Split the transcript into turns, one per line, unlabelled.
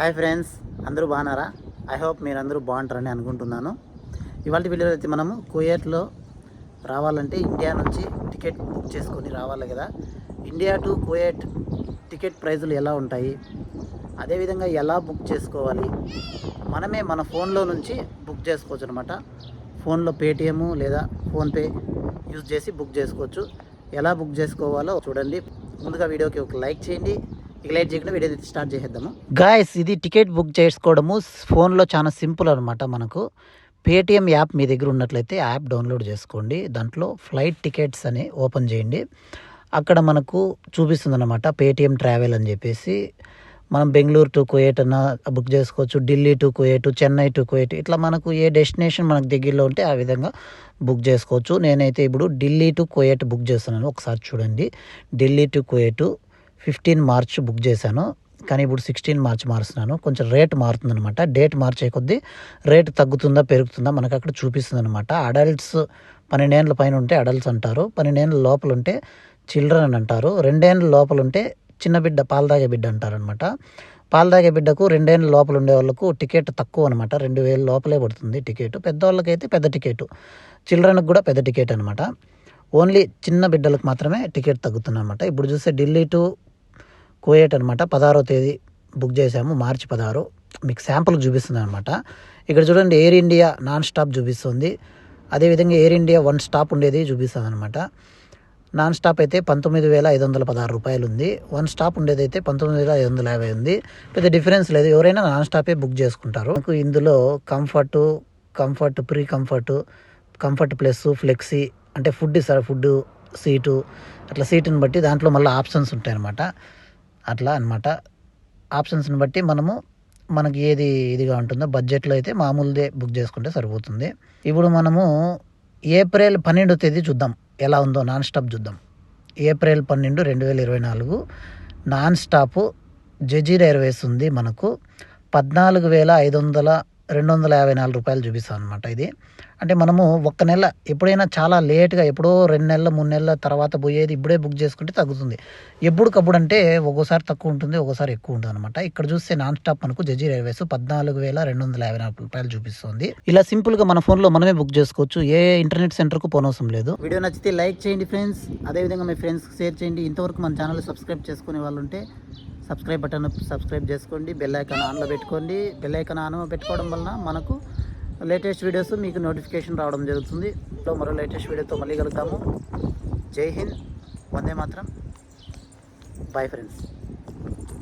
Hi friends అందరూ బాగున్నారా? I hope మీరు అందరూ బాగుంటారని అనుకుంటున్నాను. ఇవాళ వీడియోలో అయితే మనము కుయేట్లో రావాలంటే ఇండియా నుంచి టికెట్ బుక్ చేసుకొని రావాలి కదా. ఇండియా టు కుయేట్ టికెట్ ప్రైజులు ఎలా ఉంటాయి? అదేవిధంగా ఎలా బుక్ చేసుకోవాలి? మనమే మన ఫోన్లో నుంచి బుక్ చేసుకోవచ్చు అనమాట ఫోన్లో పేటిఎమ్ లేదా ఫోన్పే యూజ్ చేసి బుక్ చేసుకోవచ్చు. ఎలా బుక్ చేసుకోవాలో చూడండి. ముందుగా వీడియోకి ఒక లైక్ చేయండి. ఇక చేయకుండా వీడియో స్టార్ట్ చేసేద్దాము. గాయస్ ఇది టికెట్ బుక్ చేసుకోవడము. ఫోన్లో చాలా సింపుల్ అనమాట మనకు. పేటిఎం యాప్ మీ దగ్గర ఉన్నట్లయితే యాప్ డౌన్లోడ్ చేసుకోండి. దాంట్లో ఫ్లైట్ టికెట్స్ అని ఓపెన్ చేయండి. అక్కడ మనకు చూపిస్తుంది అనమాట పేటిఎం ట్రావెల్ అని చెప్పేసి. మనం బెంగళూరు టు కుయేట్ అన్న బుక్ చేసుకోవచ్చు. Delhi to Kuwait Chennai to Kuwait ఇట్లా మనకు ఏ డెస్టినేషన్ మనకు దగ్గరలో ఉంటే ఆ విధంగా బుక్ చేసుకోవచ్చు. నేనైతే ఇప్పుడు ఢిల్లీ టు కుయేట్ బుక్ చేస్తున్నాను. ఒకసారి చూడండి. Delhi to Kuwait fifteen March book చేశాను. కానీ ఇప్పుడు సిక్స్టీన్ మార్చ్ మారుస్తున్నాను. కొంచెం రేట్ మారుతుంది అనమాట డేట్ మార్చే కొద్దీ రేట్ తగ్గుతుందా పెరుగుతుందా మనకు అక్కడ చూపిస్తుంది అనమాట అడల్ట్స్ పన్నెండేళ్ళ పైన ఉంటే అడల్ట్స్ అంటారు. పన్నెండేళ్ళ లోపల ఉంటే చిల్డ్రన్ అని అంటారు. రెండేళ్ళ లోపల ఉంటే చిన్న బిడ్డ పాలు తాగే బిడ్డ అంటారనమాట పాలు తాగే బిడ్డకు రెండేళ్ళ లోపల ఉండే వాళ్ళకు టికెట్ తక్కువ అనమాట రెండు వేల లోపలే పడుతుంది టికెట్. పెద్దవాళ్ళకైతే పెద్ద టికెట్. చిల్డ్రన్కి కూడా పెద్ద టికెట్ అనమాట ఓన్లీ చిన్న బిడ్డలకు మాత్రమే టికెట్ తగ్గుతుంది అనమాట ఇప్పుడు చూస్తే ఢిల్లీ టు కోయేట్ అనమాట పదహారో తేదీ బుక్ చేసాము మార్చి పదహారు. మీకు శాంపుల్ చూపిస్తుంది అనమాట ఇక్కడ చూడండి ఎయిర్ ఇండియా నాన్ స్టాప్ చూపిస్తుంది. అదేవిధంగా ఎయిర్ ఇండియా వన్ స్టాప్ ఉండేది చూపిస్తుంది అనమాట నాన్ స్టాప్ అయితే పంతొమ్మిది వేల ఐదు వందల పదహారు రూపాయలు ఉంది. వన్ స్టాప్ ఉండేది అయితే పంతొమ్మిది వేల ఐదు వందల యాభై ఉంది. పెద్ద డిఫరెన్స్ లేదు. ఎవరైనా నాన్ స్టాపే బుక్ చేసుకుంటారు. నాకు ఇందులో comfort comfort pre comfort comfort plus flexi అంటే ఫుడ్ సార్ ఫుడ్ సీటు అట్లా సీటుని బట్టి దాంట్లో మళ్ళీ ఆప్షన్స్ ఉంటాయనమాట అట్లా అనమాట ఆప్షన్స్ని బట్టి మనము మనకి ఏది ఇదిగా ఉంటుందో బడ్జెట్లో అయితే మామూలుదే బుక్ చేసుకుంటే సరిపోతుంది. ఇప్పుడు మనము ఏప్రిల్ పన్నెండో తేదీ చూద్దాం. ఎలా ఉందో నాన్ స్టాప్ చూద్దాం. ఏప్రిల్ పన్నెండు రెండు వేల ఇరవై నాలుగు నాన్ స్టాప్ జజీరా ఎయిర్వేస్ ఉంది మనకు. పద్నాలుగు వేల ఐదు వందల రెండు వందల యాభై నాలుగు రూపాయలు చూపిస్తాం అనమాట ఇది. అంటే మనము ఒక్క నెల ఎప్పుడైనా చాలా లేట్గా ఎప్పుడో రెండు నెలల మూడు నెలల తర్వాత పోయేది ఇప్పుడే బుక్ చేసుకుంటే తగ్గుతుంది. ఎప్పుడుకప్పుడు అంటే ఒక్కోసారి తక్కువ ఉంటుంది ఒక్కోసారి ఎక్కువ ఉంటుంది అనమాట ఇక్కడ చూస్తే నాన్ స్టాప్ మనకు జజీ రైల్వేస్ పద్నాలుగు వేల రెండు వందల యాభై నాలుగు రూపాయలు చూపిస్తుంది. ఇలా సింపుల్గా మన ఫోన్లో మనమే బుక్ చేసుకోవచ్చు. ఏ ఇంటర్నెట్ సెంటర్కు పోనవసరం లేదు. వీడియో నచ్చితే లైక్ చేయండి ఫ్రెండ్స్. అదేవిధంగా మీ ఫ్రెండ్స్కి షేర్ చేయండి. ఇంతవరకు మన ఛానల్ సబ్స్క్రైబ్ చేసుకునే వాళ్ళు ఉంటే సబ్స్క్రైబ్ బటన్ సబ్స్క్రైబ్ చేసుకోండి బెల్ ఐకాన్ ఆన్లో పెట్టుకోండి. బెల్ ఐకాన్ ఆన్ పెట్టుకోవడం వలన మనకు లేటెస్ట్ వీడియోస్ మీకు నోటిఫికేషన్ రావడం జరుగుతుంది. సో మరో లేటెస్ట్ వీడియోతో మళ్ళీ కలుగుతాము జై హింద్ వందే మాత్రం. Bye friends